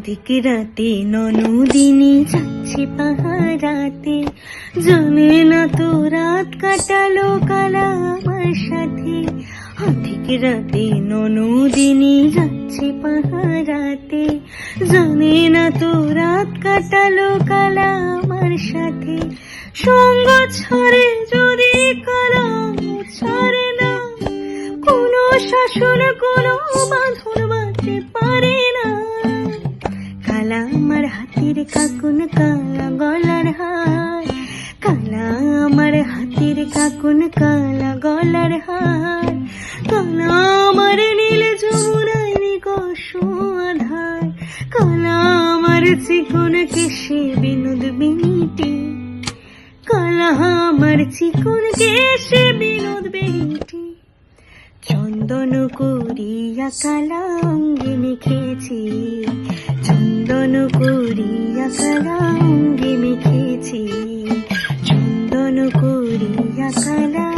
অধিক রাতে ননদিনী যাচ্ছে পাহারাতে। জানে না তো রাত কাটালো কালা আমার সাথে। অধিক রাতে ননদিনী যাচ্ছে পাহারাতে। জানে না তো রাত কাটালো কালা আমার সাথে। সঙ্গ ছড়ে যদি কালা ছাড়ে না, কোনো শাসন, কোনো বাঁধন বাঁধতে পারে কালা আমার হাতের কাকুন কালা গলার হার। কালা আমার হাতের কাকুন কালা গলার হার। কালা আমার নীল যমুনায় আধার কালা আমার চিকন কেশে বিনোদ বিনিটি কালা আমার চিকন কেশে বিনোদ বিনিটি চন্দন করিয়া কালা অঙ্গে মেখেছি চন্দন করিয়া কালা অঙ্গে মেখেছি চন্দন করিয়া কালা